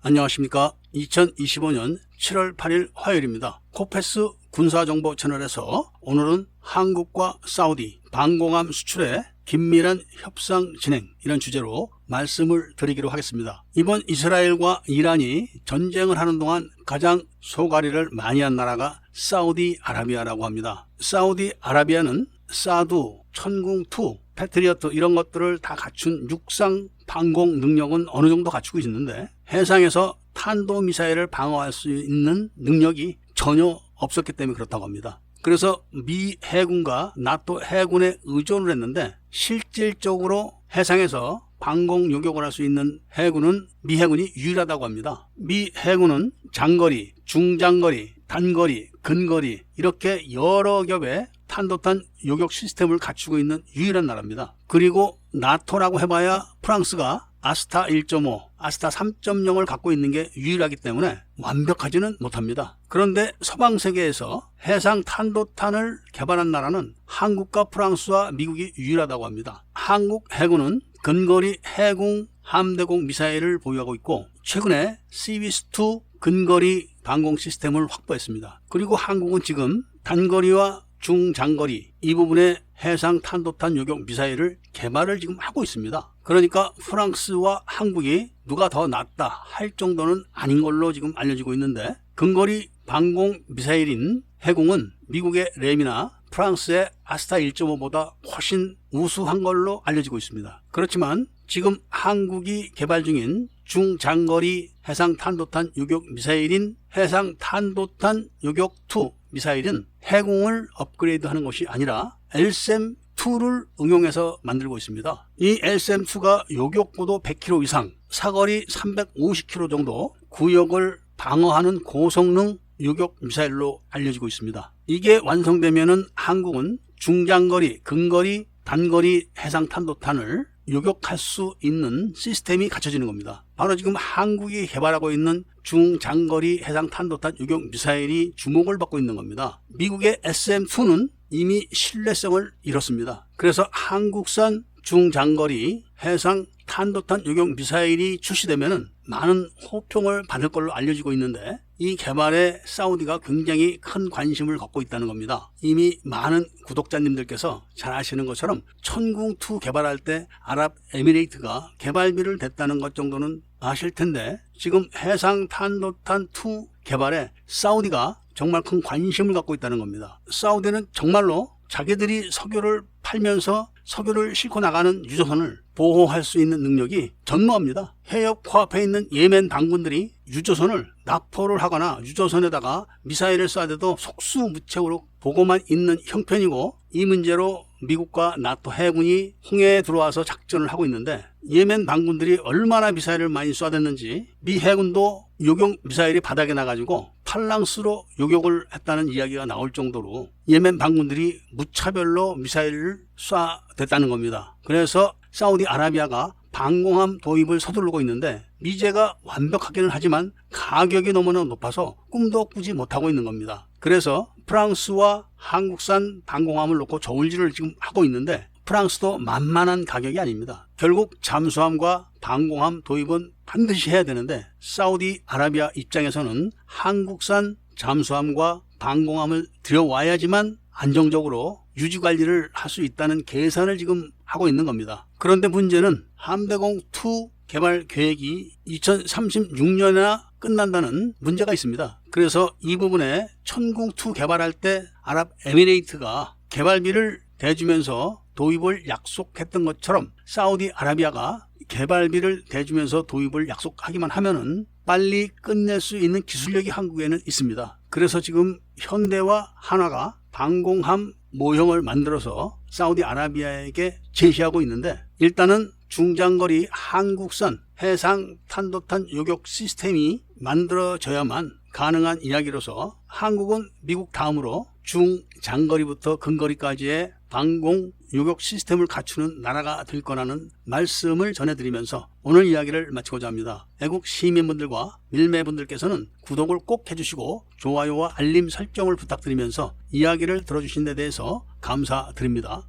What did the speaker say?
안녕하십니까. 2025년 7월 8일 화요일입니다. 코페스 군사정보 채널에서 오늘은 한국과 사우디 방공함 수출에 긴밀한 협상 진행 이런 주제로 말씀을 드리기로 하겠습니다. 이번 이스라엘과 이란이 전쟁을 하는 동안 가장 소가리를 많이 한 나라가 사우디 아라비아라고 합니다. 사우디 아라비아는 사두, 천궁2, 패트리어트 이런 것들을 다 갖춘 육상 방공 능력은 어느 정도 갖추고 있는데 해상에서 탄도미사일을 방어할 수 있는 능력이 전혀 없었기 때문에 그렇다고 합니다. 그래서 미 해군과 나토 해군에 의존을 했는데 실질적으로 해상에서 방공 요격을 할 수 있는 해군은 미 해군이 유일하다고 합니다. 미 해군은 장거리, 중장거리, 단거리, 근거리 이렇게 여러 겹의 탄도탄 요격 시스템을 갖추고 있는 유일한 나라입니다. 그리고 나토라고 해봐야 프랑스가 아스타 1.5, 아스타 3.0을 갖고 있는 게 유일하기 때문에 완벽하지는 못합니다. 그런데 서방 세계에서 해상 탄도탄을 개발한 나라는 한국과 프랑스와 미국이 유일하다고 합니다. 한국 해군은 근거리 해공 함대공 미사일을 보유하고 있고 최근에 CBS2 근거리 방공 시스템을 확보했습니다. 그리고 한국은 지금 단거리와 중장거리 이 부분에 해상 탄도탄 요격 미사일을 개발을 지금 하고 있습니다. 그러니까 프랑스와 한국이 누가 더 낫다 할 정도는 아닌 걸로 지금 알려지고 있는데 근거리 방공 미사일인 해공은 미국의 램이나 프랑스의 아스타 1.5보다 훨씬 우수한 걸로 알려지고 있습니다. 그렇지만 지금 한국이 개발 중인 중장거리 해상 탄도탄 요격 미사일인 해상 탄도탄 요격 2 미사일은 해공을 업그레이드하는 것이 아니라 LSM2를 응용해서 만들고 있습니다. 이 LSM2가 요격고도 100km 이상, 사거리 350km 정도 구역을 방어하는 고성능 요격 미사일로 알려지고 있습니다. 이게 완성되면은 한국은 중장거리, 근거리, 단거리 해상 탄도탄을 요격할 수 있는 시스템이 갖춰지는 겁니다. 바로 지금 한국이 개발하고 있는 중장거리 해상 탄도탄 요격 미사일이 주목을 받고 있는 겁니다. 미국의 SM2는 이미 신뢰성을 잃었습니다. 그래서 한국산 중장거리 해상 탄도탄 요격 미사일이 출시되면 많은 호평을 받을 걸로 알려지고 있는데 이 개발에 사우디가 굉장히 큰 관심을 갖고 있다는 겁니다. 이미 많은 구독자님들께서 잘 아시는 것처럼 천궁2 개발할 때 아랍에미레이트가 개발비를 댔다는 것 정도는 아실 텐데 지금 해상 탄도탄 2 개발에 사우디가 정말 큰 관심을 갖고 있다는 겁니다. 사우디는 정말로 자기들이 석유를 팔면서 석유를 싣고 나가는 유조선을 보호할 수 있는 능력이 전무합니다. 해협 코앞에 있는 예멘 당군들이 유조선을 납포를 하거나 유조선에다가 미사일을 쏴대도 속수무책으로 보고만 있는 형편이고 이 문제로 미국과 나토 해군이 홍해에 들어와서 작전을 하고 있는데 예멘 반군들이 얼마나 미사일을 많이 쏴댔는지 미 해군도 요격 미사일이 바닥에 나가지고 팔랑스로 요격을 했다는 이야기가 나올 정도로 예멘 반군들이 무차별로 미사일을 쏴댔다는 겁니다. 그래서 사우디 아라비아가 방공함 도입을 서두르고 있는데 미제가 완벽하기는 하지만 가격이 너무나 높아서 꿈도 꾸지 못하고 있는 겁니다. 그래서 프랑스와 한국산 방공함을 놓고 저울질을 지금 하고 있는데 프랑스도 만만한 가격이 아닙니다. 결국 잠수함과 방공함 도입은 반드시 해야 되는데 사우디 아라비아 입장에서는 한국산 잠수함과 방공함을 들여와야지만 안정적으로 유지 관리를 할 수 있다는 계산을 지금 하고 있는 겁니다. 그런데 문제는 함대공 2 개발 계획이 2036년이나 끝난다는 문제가 있습니다. 그래서 이 부분에 천궁2 개발할 때 아랍에미레이트가 개발비를 대주면서 도입을 약속했던 것처럼 사우디 아라비아가 개발비를 대주면서 도입을 약속하기만 하면은 빨리 끝낼 수 있는 기술력이 한국에는 있습니다. 그래서 지금 현대와 한화가 방공함 모형을 만들어서 사우디 아라비아에게 제시하고 있는데 일단은 중장거리 한국산 해상 탄도탄 요격 시스템이 만들어져야만 가능한 이야기로서 한국은 미국 다음으로 중장거리부터 근거리까지의 방공 요격 시스템을 갖추는 나라가 될 거라는 말씀을 전해드리면서 오늘 이야기를 마치고자 합니다. 애국 시민분들과 밀매분들께서는 구독을 꼭 해주시고 좋아요와 알림 설정을 부탁드리면서 이야기를 들어주신 데 대해서 감사드립니다.